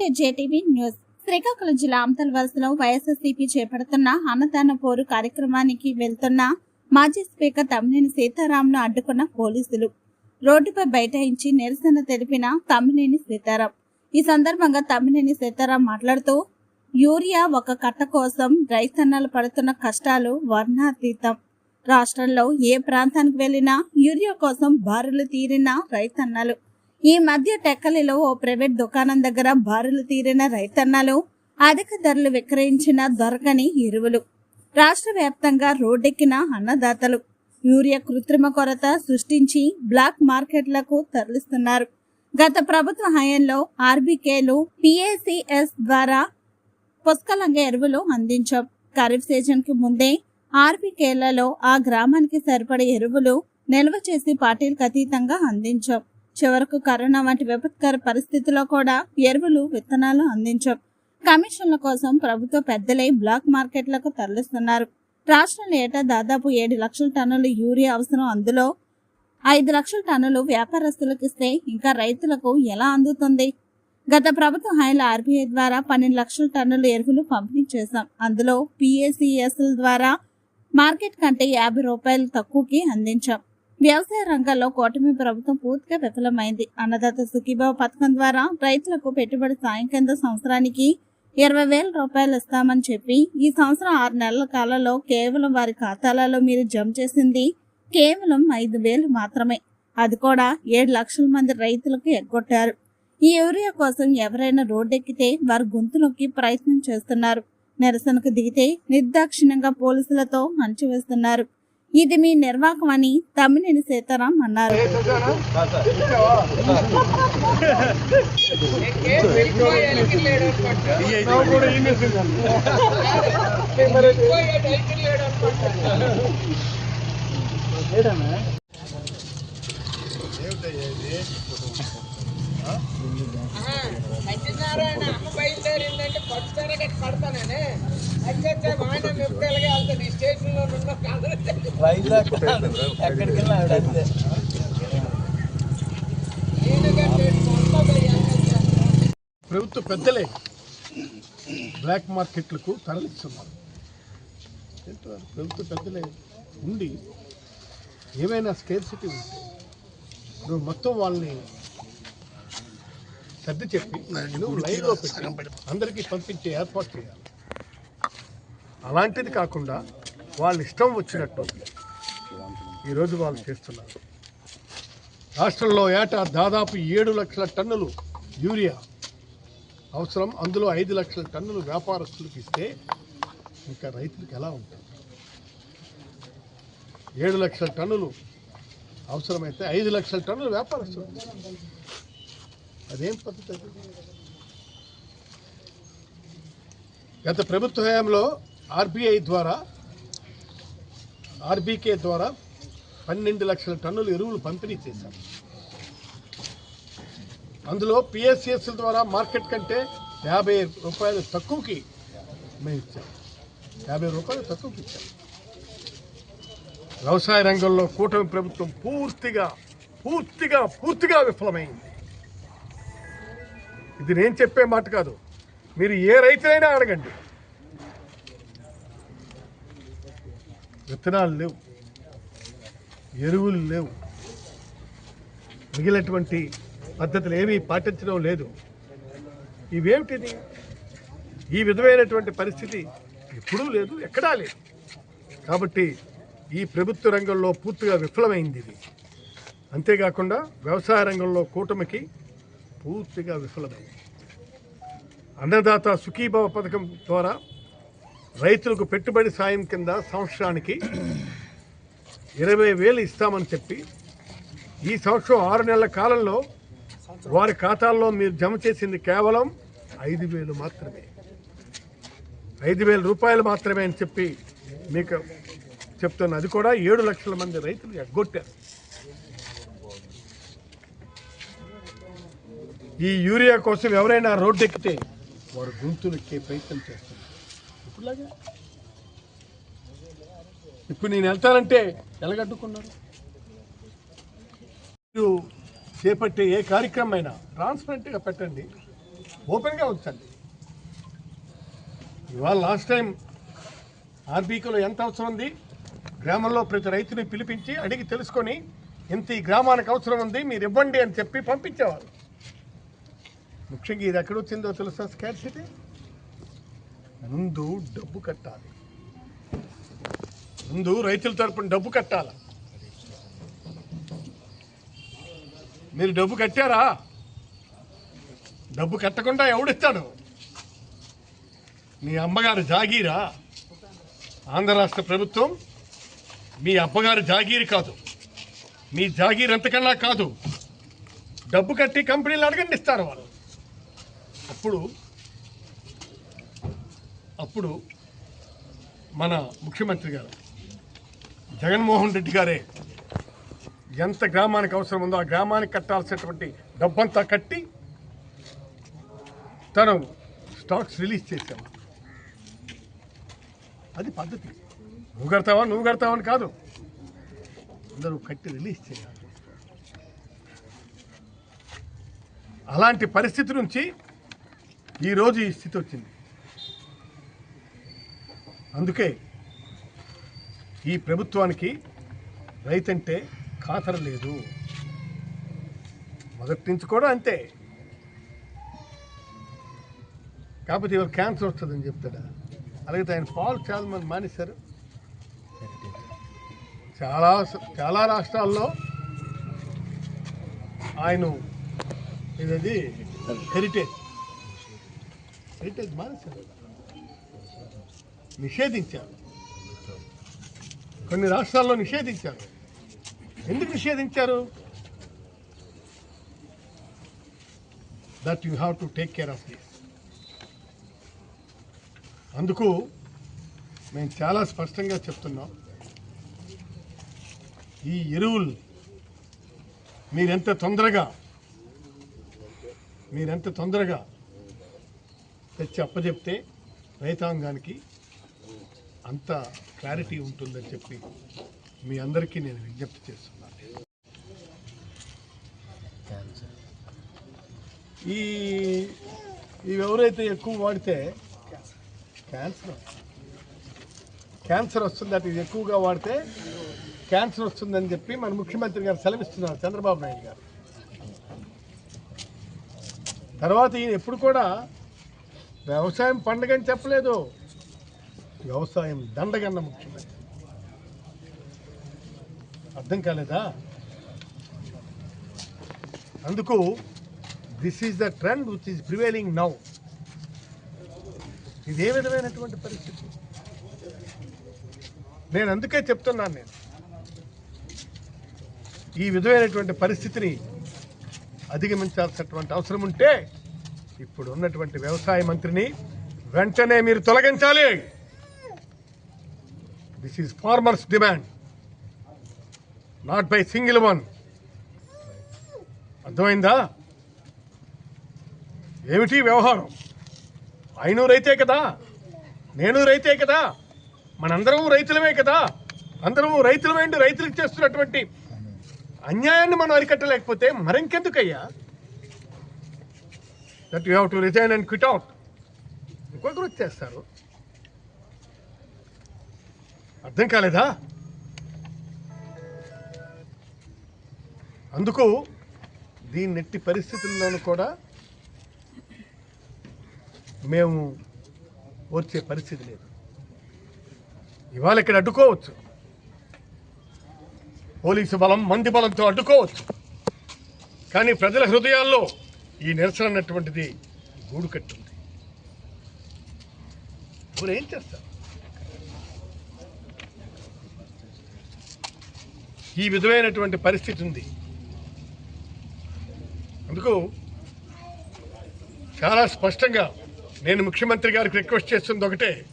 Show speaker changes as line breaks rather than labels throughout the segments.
To JTV news. Srikakulam జిల్లా ఆమతల వలసలో వైఎస్ఆర్సీపీ చేపడుతున్న అన్నదాన పోరు కార్యక్రమానికి వెళ్తున్న మాజీ స్పీకర్ తమ్మినేని సీతారాంను అడ్డుకున్న పోలీసులు. రోడ్డుపై బైఠాయించి నిరసన తెలిపిన తమ్మినేని సీతారాం. ఈ సందర్భంగా తమ్మినేని సీతారాం మాట్లాడుతూ యూరియా ఒక కట్ట కోసం రైతన్నలు పడుతున్న కష్టాలు వర్ణాతీతం. రాష్ట్రంలో ఏ ప్రాంతానికి వెళ్ళినా యూరియా కోసం బారులు తీరిన రైతన్నలు. ఈ మధ్య టెక్కలిలో ఓ ప్రైవేట్ దుకాణం దగ్గర బారులు తీరిన రైతన్నలు అధిక ధరలు విక్రయించిన దొరకని ఎరువులు. రాష్ట్ర వ్యాప్తంగా రోడ్డెక్కిన అన్నదాతలు యూరియా కృత్రిమ కొరత సృష్టించి బ్లాక్ మార్కెట్లకు తరలిస్తున్నారు. గత ప్రభుత్వ హయాంలో ఆర్బీకేలు పిఏసిఎస్ ద్వారా పుష్కలంగా ఎరువులు అందించాం. ఖరీఫ్ సీజన్కి ముందే ఆర్బీకేలలో ఆ గ్రామానికి సరిపడే ఎరువులు నిల్వ చేసి పార్టీలకు అతీతంగా అందించాం. చివరకు కరోనా వంటి విపత్కర పరిస్థితిలో కూడా ఎరువులు విత్తనాలు అందించాం. కమిషన్ల కోసం ప్రభుత్వ పెద్దలే బ్లాక్ మార్కెట్లకు తరలిస్తున్నారు. రాష్ట్రంలో ఏటా దాదాపు ఏడు లక్షల టన్నుల యూరియా అవసరం. అందులో ఐదు లక్షల టన్నులు వ్యాపారస్తులకు ఇస్తే ఇంకా రైతులకు ఎలా అందుతుంది? గత ప్రభుత్వ హాయిల ఆర్బీఐ ద్వారా పన్నెండు లక్షల టన్నుల ఎరువులు పంపిణీ చేశాం. అందులో పిఏసిఎస్ల ద్వారా మార్కెట్ కంటే యాభై రూపాయలు తక్కువకి అందించాం. వ్యవసాయ రంగంలో కూటమి ప్రభుత్వం పూర్తిగా విఫలమైంది. అన్నదాత సుఖీభావ పథకం ద్వారా రైతులకు పెట్టుబడి సాయం కింద సంవత్సరానికి ఇరవై వేల రూపాయలు ఇస్తామని చెప్పి ఈ సంవత్సరం ఆరు నెలల కాలంలో కేవలం వారి ఖాతాలలో మీరు జమ చేసింది కేవలం ఐదు వేలు మాత్రమే. అది కూడా ఏడు లక్షల మంది రైతులకు ఎగ్గొట్టారు. ఈ యూరియా కోసం ఎవరైనా రోడ్డెక్కితే వారు గొంతు నొక్కి ప్రయత్నం చేస్తున్నారు. నిరసనకు దిగితే నిర్దాక్షిణ్యంగా పోలీసులతో అంచివేస్తున్నారు ఇది మీ నిర్వాహకం అని తమ్మినేని సీతారాం అన్నారు.
సత్యనారాయణ అమ్మ బయలుదేరిందంటే
వైజాగ్ ఎక్కడికి వెళ్ళినా ఆవిడ అంతే.
ప్రభుత్వ పెద్దలే బ్లాక్ మార్కెట్లకు తరలిస్తున్నారు. ప్రభుత్వ పెద్దలే ఉండి ఏమైనా స్కేర్సిటీ ఉంటే నువ్వు మొత్తం వాళ్ళని సర్ది చెప్పి నువ్వు లైన్లో పెట్టి అందరికీ పంపించే ఏర్పాటు చేయాలి. అలాంటిది కాకుండా వాళ్ళ ఇష్టం వచ్చినట్టు ఈరోజు వాళ్ళు చేస్తున్నారు. రాష్ట్రంలో ఏటా దాదాపు ఏడు లక్షల టన్నులు యూరియా అవసరం. అందులో ఐదు లక్షల టన్నులు వ్యాపారస్తులకు ఇస్తే ఇంకా రైతులకు ఎలా ఉంటుంది? ఏడు లక్షల టన్నులు అవసరమైతే ఐదు లక్షల టన్నులు వ్యాపారస్తులు అదేం పద్ధతి గత ప్రభుత్వ హయాంలో ఆర్బీఐ ద్వారా ఆర్బీకే ద్వారా పన్నెండు లక్షల టన్నులు ఎరువులు పంపిణీ చేశాం అందులో పిఎస్సిఎస్ల ద్వారా మార్కెట్ కంటే యాభై రూపాయలు తక్కువకి మేము ఇచ్చాం. యాభై రూపాయలు తక్కువకి ఇచ్చాం. వ్యవసాయ రంగంలో కూటమి ప్రభుత్వం పూర్తిగా పూర్తిగా పూర్తిగా విఫలమైంది. ఇది నేను చెప్పే మాట కాదు. మీరు ఏ రైతులైనా అడగండి. విత్తనాలు లేవు. ఎరువులు లేవు. మిగిలినటువంటి పద్ధతులు ఏమీ పాటించడం లేదు. ఇవేమిటిది? ఈ విధమైనటువంటి పరిస్థితి ఎప్పుడూ లేదు ఎక్కడా లేదు. కాబట్టి ఈ ప్రభుత్వ రంగంలో పూర్తిగా విఫలమైంది ఇది. అంతేకాకుండా వ్యవసాయ రంగంలో కూటమికి పూర్తిగా విఫలమైంది. అన్నదాత సుఖీభావ పథకం ద్వారా రైతులకు పెట్టుబడి సాయం కింద సంవత్సరానికి ఇరవై వేలు ఇస్తామని చెప్పి ఈ సంవత్సరం ఆరు నెలల కాలంలో వారి ఖాతాల్లో మీరు జమ చేసింది కేవలం ఐదు వేలు మాత్రమే. ఐదు వేల రూపాయలు మాత్రమే అని చెప్పి మీకు చెప్తున్నా. అది కూడా ఏడు లక్షల మంది రైతులు ఎగ్గొట్టారు. ఈ యూరియా కోసం ఎవరైనా రోడ్డు ఎక్కితే వారు గొంతులు ఎక్కే ప్రయత్నం చేస్తారు. ఇప్పుడు నేను వెళ్తానంటే ఎలాగడ్డుకున్నారు. మీరు చేపట్టే ఏ కార్యక్రమం అయినా ట్రాన్స్పరెంట్గా పెట్టండి. ఓపెన్గా ఉంచండి. ఇవాళ లాస్ట్ టైం ఆర్బీకీలో ఎంత అవసరం ఉంది? గ్రామంలో ప్రతి రైతుని పిలిపించి అడిగి తెలుసుకొని ఇంత ఈ గ్రామానికి అవసరం ఉంది మీరు ఇవ్వండి అని చెప్పి పంపించేవారు. ముఖ్యంగా ఇది ఎక్కడ వచ్చిందో తెలుసా? స్కార్సిటీ ముందు డబ్బు కట్టాలి. ముందు రైతుల తరపున డబ్బు కట్టాలి? మీరు డబ్బు కట్టారా? డబ్బు కట్టకుండా ఎవడిస్తాడు? మీ అమ్మగారు జాగీరా? ఆంధ్ర రాష్ట్ర ప్రభుత్వం మీ అమ్మగారు జాగీరు కాదు. మీ జాగీర్ ఎంతకన్నా కాదు. డబ్బు కట్టి కంపెనీలు అడగండి ఇస్తారు వాళ్ళు. అప్పుడు అప్పుడు మన ముఖ్యమంత్రి గారు జగన్మోహన్ రెడ్డి గారే ఎంత గ్రామానికి అవసరం ఉందో ఆ గ్రామానికి కట్టాల్సినటువంటి డబ్బంతా కట్టి తను స్టాక్స్ రిలీజ్ చేశాము అది పద్ధతి. నువ్వు కడతావా నువ్వు కడతావని కాదు. అందరూ కట్టి రిలీజ్ చేయాలి. అలాంటి పరిస్థితి నుంచి ఈరోజు ఈ స్థితి వచ్చింది. అందుకే ఈ ప్రభుత్వానికి రైతంటే ఖాతర లేదు. మొదటి నుంచి కూడా అంతే. కాకపోతే ఇవాళ క్యాన్సర్ వస్తుందని చెప్తాడా? అలాగే ఆయన పాలు చాలా మంది మానేశారు. చాలా చాలా రాష్ట్రాల్లో ఆయన ఇదది హెరిటేజ్ హెరిటేజ్ మానేశారు. నిషేధించారు. కొన్ని రాష్ట్రాల్లో నిషేధించారు. ఎందుకు నిషేధించారు? That you have to take care of this అందుకు మేము చాలా స్పష్టంగా చెప్తున్నాం. ఈ ఎరువులు మీరెంత తొందరగా మీరెంత తొందరగా తెచ్చి అప్పచెప్తే రైతాంగానికి అంత క్లారిటీ ఉంటుందని చెప్పి మీ అందరికీ నేను విజ్ఞప్తి చేస్తున్నాను. ఈ ఇవి ఎవరైతే ఎక్కువ వాడితే క్యాన్సర్ క్యాన్సర్ వస్తుంది అది ఎక్కువగా వాడితే క్యాన్సర్ వస్తుందని చెప్పి మన ముఖ్యమంత్రి గారు సెలవిస్తున్నారు చంద్రబాబు నాయుడు గారు. తర్వాత ఈయన ఎప్పుడు కూడా వ్యవసాయం పండగని చెప్పలేదు. వ్యవసాయం దండగన్న ముఖ్యమైనది అర్థం కాలేదా? అందుకు this is the trend which is prevailing now ఇదే విధమైనటువంటి పరిస్థితి? నేను అందుకే చెప్తున్నాను నేను. ఈ విధమైనటువంటి పరిస్థితిని అధిగమించాల్సినటువంటి అవసరం ఉంటే ఇప్పుడు ఉన్నటువంటి వ్యవసాయ మంత్రిని వెంటనే మీరు తొలగించాలి. This is farmers demand not by single one అర్థమైందా? ఏమిటి వ్యవహారం? ఆయన రైతే కదా? నేను రైతే కదా? మనందరం రైతులమే కదా? అందరం రైతులమేంటి రైతులకు చేస్తున్నటువంటి అన్యాయాన్ని మనం అరికట్టలేకపోతే మరింకెందుకయ్యా? That you have to resign and quit out ఇంకొకరు వచ్చేస్తారు. అర్థం కాలేదా? అందుకు దీన్ని ఎట్టి పరిస్థితుల్లోనూ కూడా మేము వచ్చే పరిస్థితి లేదు. ఇవాళ ఇక్కడ అడ్డుకోవచ్చు. పోలీసు బలం మంది బలంతో అడ్డుకోవచ్చు. కానీ ప్రజల హృదయాల్లో ఈ నిరసన అన్నటువంటిది గూడు కట్టుంది. ఇప్పుడు ఏం చేస్తారు? ఈ విధమైనటువంటి పరిస్థితి ఉంది. అందుకు చాలా స్పష్టంగా నేను ముఖ్యమంత్రి గారికి రిక్వెస్ట్ చేస్తుంది ఒకటే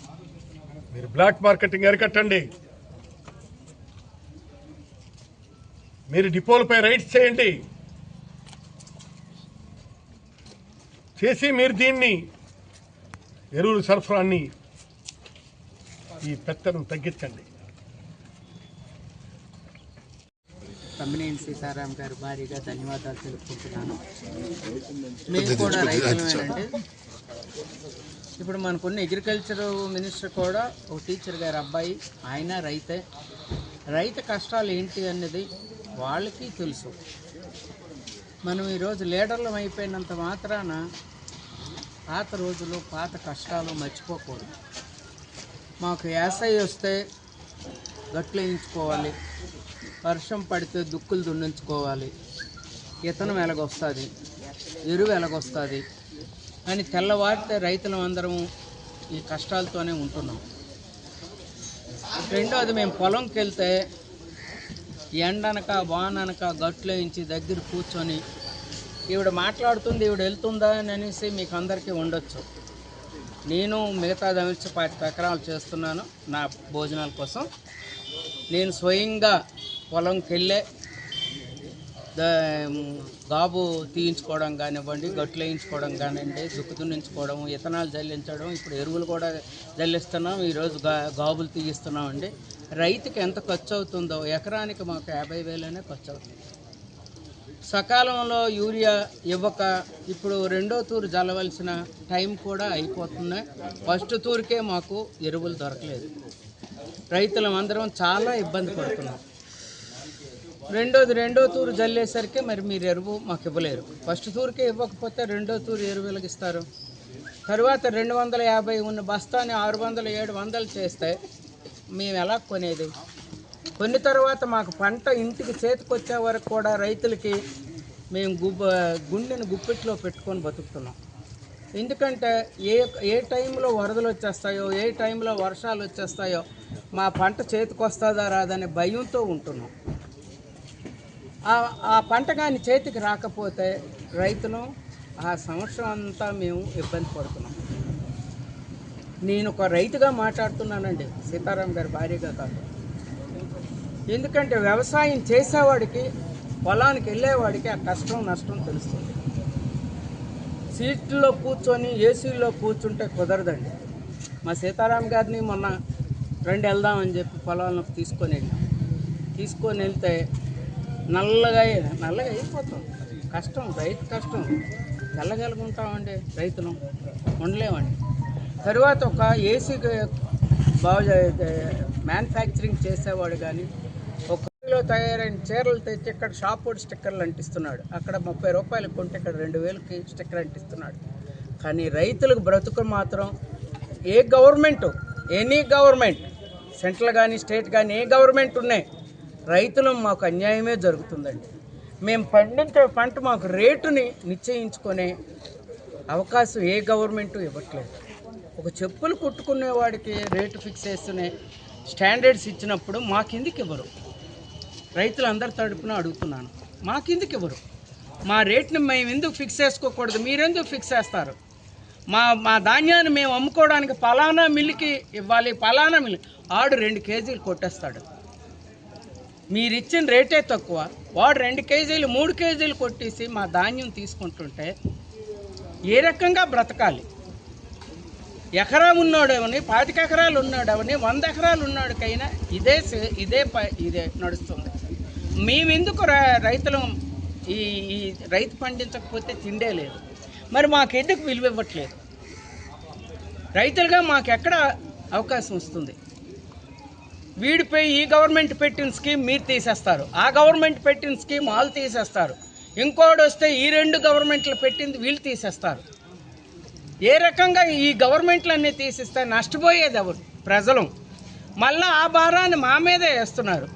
మీరు బ్లాక్ మార్కెటింగ్ అరికట్టండి. మీరు డిపోలపై రైట్స్ చేయండి. చేసి మీరు దీన్ని ఎరువులు సరఫరాన్ని ఈ పెత్తను తగ్గించండి.
తమ్మినేని సీతారాం గారు భారీగా ధన్యవాదాలు తెలుపుకుంటున్నాను. మేము కూడా రైతులమేనండి. ఇప్పుడు మనకున్న అగ్రికల్చర్ మినిస్టర్ కూడా ఒక టీచర్ గారి అబ్బాయి ఆయన రైతే. రైతు కష్టాలు ఏంటి అన్నది వాళ్ళకి తెలుసు. మనం ఈరోజు లీడర్లం అయిపోయినంత మాత్రాన పాత రోజులు పాత కష్టాలు మర్చిపోకూడదు. మాకు యాసై వస్తే గట్లు వేయించుకోవాలి. వర్షం పడితే దుక్కులు దున్నించుకోవాలి. ఇతనం ఎలాగొస్తుంది ఎరువు ఎలాగొస్తుంది అని తెల్లవారితే రైతులం అందరం ఈ కష్టాలతోనే ఉంటున్నాం. రెండోది మేము పొలంకి వెళ్తే ఎండనక వాననక గట్లు వేయించి దగ్గర కూర్చొని ఈవిడ మాట్లాడుతుంది ఈవిడ వెళ్తుందా అని అనేసి మీకు అందరికీ ఉండొచ్చు. నేను మిగతా దమించి పాతిక ఎకరాలు చేస్తున్నాను నా భోజనాల కోసం. నేను స్వయంగా పొలంకి వెళ్ళే గాబు తీయించుకోవడం కానివ్వండి గట్లు వేయించుకోవడం కానివ్వండి దుక్కు దున్నించుకోవడం ఇథనాలు జల్లించడం ఇప్పుడు ఎరువులు కూడా జల్లిస్తున్నాం ఈరోజు గా గాబులు తీయిస్తున్నాం అండి రైతుకి ఎంత ఖర్చు అవుతుందో ఎకరానికి మాకు యాభై వేలనే ఖర్చు అవుతుంది సకాలంలో యూరియా ఇవ్వక ఇప్పుడు రెండో తూరు జల్లవలసిన టైం కూడా అయిపోతున్నాయి ఫస్ట్ తూరుకే మాకు ఎరువులు దొరకలేదు. రైతులం అందరం చాలా ఇబ్బంది పడుతున్నాం. రెండోది రెండో తూరు జల్లేసరికి మరి మీరు ఎరువు మాకు ఇవ్వలేరు. ఫస్ట్ తూరుకే ఇవ్వకపోతే రెండో తూరు ఎరువు ఇస్తారు? తర్వాత రెండు వందల యాభై ఉన్న బస్తాని ఆరు వందలు ఏడు వందలు చేస్తే మేము ఎలా కొనేది? కొన్ని తర్వాత మాకు పంట ఇంటికి చేతికొచ్చే వరకు కూడా రైతులకి మేము గుబ్బ గుండెని గుప్పిట్లో పెట్టుకొని బతుకుతున్నాం. ఎందుకంటే ఏ ఏ టైంలో వరదలు వచ్చేస్తాయో ఏ టైంలో వర్షాలు వచ్చేస్తాయో మా పంట చేతికొస్తుందా రాదనే భయంతో ఉంటున్నాం. ఆ- పంట కానీ చేతికి రాకపోతే రైతులు ఆ సంవత్సరం అంతా మేము ఇబ్బంది పడుతున్నాం. నేను ఒక రైతుగా మాట్లాడుతున్నానండి సీతారాం గారి భార్యగా కాదు. ఎందుకంటే వ్యవసాయం చేసేవాడికి పొలానికి వెళ్ళేవాడికి ఆ కష్టం నష్టం తెలుస్తుంది. సీట్లో కూర్చొని ఏసీలో కూర్చుంటే కుదరదండి. మా సీతారాం గారిని మొన్న రెండు వెళ్దామని చెప్పి పొలాలను తీసుకొని వెళ్ళాం. తీసుకొని వెళ్తే నల్లగా నల్లగా అయిపోతాం. కష్టం రైతు కష్టం. తెల్లగలుగుంటామండి రైతులు. ఉండలేమండి. తర్వాత ఒక ఏసీ బాగు మ్యానుఫ్యాక్చరింగ్ చేసేవాడు కానీ ఒక తయారైన చీరలు తెచ్చి ఇక్కడ షాప్ బోర్డ్ స్టిక్కర్లు అంటిస్తున్నాడు. అక్కడ ముప్పై రూపాయలు కొంటే ఇక్కడ రెండు వేలకి స్టిక్కర్ అంటిస్తున్నాడు. కానీ రైతులకు బ్రతుకు మాత్రం ఏ గవర్నమెంట్ ఎనీ గవర్నమెంట్ సెంట్రల్ కానీ స్టేట్ కానీ ఏ గవర్నమెంట్ ఉన్నాయి. రైతులు మాకు అన్యాయమే జరుగుతుందండి. మేము పండించే పంట మాకు రేటుని నిశ్చయించుకునే అవకాశం ఏ గవర్నమెంట్ ఇవ్వట్లేదు. ఒక చెప్పులు కుట్టుకునే వాడికి రేటు ఫిక్స్ చేస్తూనే స్టాండర్డ్స్ ఇచ్చినప్పుడు మాకెందుకు ఇవ్వరు? రైతులు అందరి తరపున అడుగుతున్నాను. మాకెందుకు ఇవ్వరు? మా రేట్ని మేము ఎందుకు ఫిక్స్ చేసుకోకూడదు? మీరెందుకు ఫిక్స్ చేస్తారు? మా మా ధాన్యాన్ని మేము అమ్ముకోవడానికి పలానా మిల్లుకి ఇవ్వాలి పలానా మిల్లు. ఆడు రెండు కేజీలు కొట్టేస్తాడు. మీరు ఇచ్చిన రేటే తక్కువ. వాడు రెండు కేజీలు మూడు కేజీలు కొట్టేసి మా ధాన్యం తీసుకుంటుంటే ఏ రకంగా బ్రతకాలి? ఎకరా ఉన్నాడేమని పాతిక ఎకరాలు ఉన్నాడేమని వంద ఎకరాలు ఉన్నాడుకైనా ఇదే సే- ఇదే ప- ఇదే నడుస్తుంది. మేమెందుకు ర- రైతులు ఈ ఈ రైతు పండించకపోతే తిండే లేదు. మరి మాకెందుకు విలువ ఇవ్వట్లేదు? రైతులుగా మాకు ఎక్కడ అవకాశం వస్తుంది? వీడిపై ఈ గవర్నమెంట్ పెట్టిన స్కీమ్ మీరు తీసేస్తారు. ఆ గవర్నమెంట్ పెట్టిన స్కీమ్ వాళ్ళు తీసేస్తారు. ఇంకోటి వస్తే ఈ రెండు గవర్నమెంట్లు పెట్టింది వీళ్ళు తీసేస్తారు. ఏ రకంగా ఈ గవర్నమెంట్లన్నీ తీసిస్తే నష్టపోయేది ఎవరు? ప్రజలు. మళ్ళీ ఆ భారాన్ని మా మీదే వేస్తున్నారు.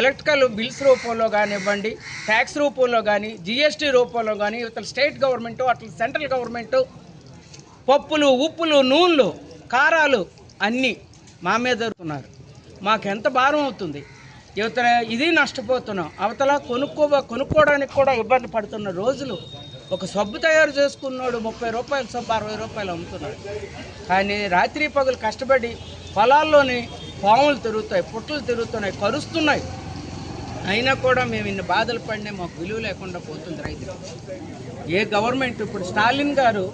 ఎలక్ట్రికల్ బిల్స్ రూపంలో కానివ్వండి ట్యాక్స్ రూపంలో కానీ జిఎస్టీ రూపంలో కానీ ఇవతల స్టేట్ గవర్నమెంట్ అట్లా సెంట్రల్ గవర్నమెంట్ పప్పులు ఉప్పులు నూనెలు కారాలు అన్నీ మా మీద దొరుకుతున్నారు మాకెంత భారం అవుతుంది? యువతల ఇది నష్టపోతున్నాం. అవతల కొనుక్కో కొనుక్కోవడానికి కూడా ఇబ్బంది పడుతున్న రోజులు ఒక సబ్బు తయారు చేసుకున్నాడు ముప్పై రూపాయలు సబ్బు అరవై రూపాయలు అమ్ముతున్నాడు. కానీ రాత్రి పగులు కష్టపడి పొలాల్లోని పాములు తిరుగుతాయి పుట్టలు తిరుగుతున్నాయి కరుస్తున్నాయి. అయినా కూడా మేము ఇన్ని బాధలు పడినా మాకు విలువ లేకుండా పోతుంది రైతులు. ఏ గవర్నమెంట్ ఇప్పుడు స్టాలిన్ గారు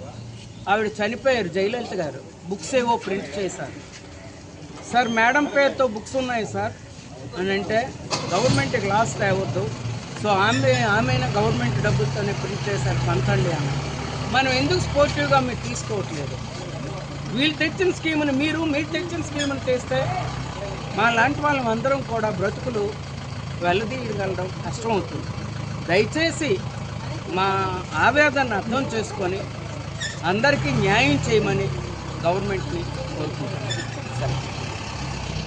ఆవిడ చనిపోయారు జయలలిత గారు. బుక్స్ ఏవో ప్రింట్ చేశారు. సార్ మేడం పేరుతో బుక్స్ ఉన్నాయి సార్. అని అంటే గవర్నమెంట్కి లాస్ తేవద్దు. సో ఆమె ఆమెన గవర్నమెంట్ డబ్బులతోనే ప్రింట్ చేశారు. పంచండి అని మనం ఎందుకు స్పోర్టివ్గా మీరు తీసుకోవట్లేదు? వీళ్ళు తెచ్చిన స్కీమ్ని మీరు మీరు తెచ్చిన స్కీమ్ని తెస్తే మా లాంటి వాళ్ళం అందరం కూడా బ్రతుకులు వెళ్ళదీయగలడం కష్టమవుతుంది దయచేసి మా ఆవేదన అర్థం చేసుకొని అందరికీ న్యాయం చేయమని గవర్నమెంట్ని కోరుకుంటున్నాను. సరే.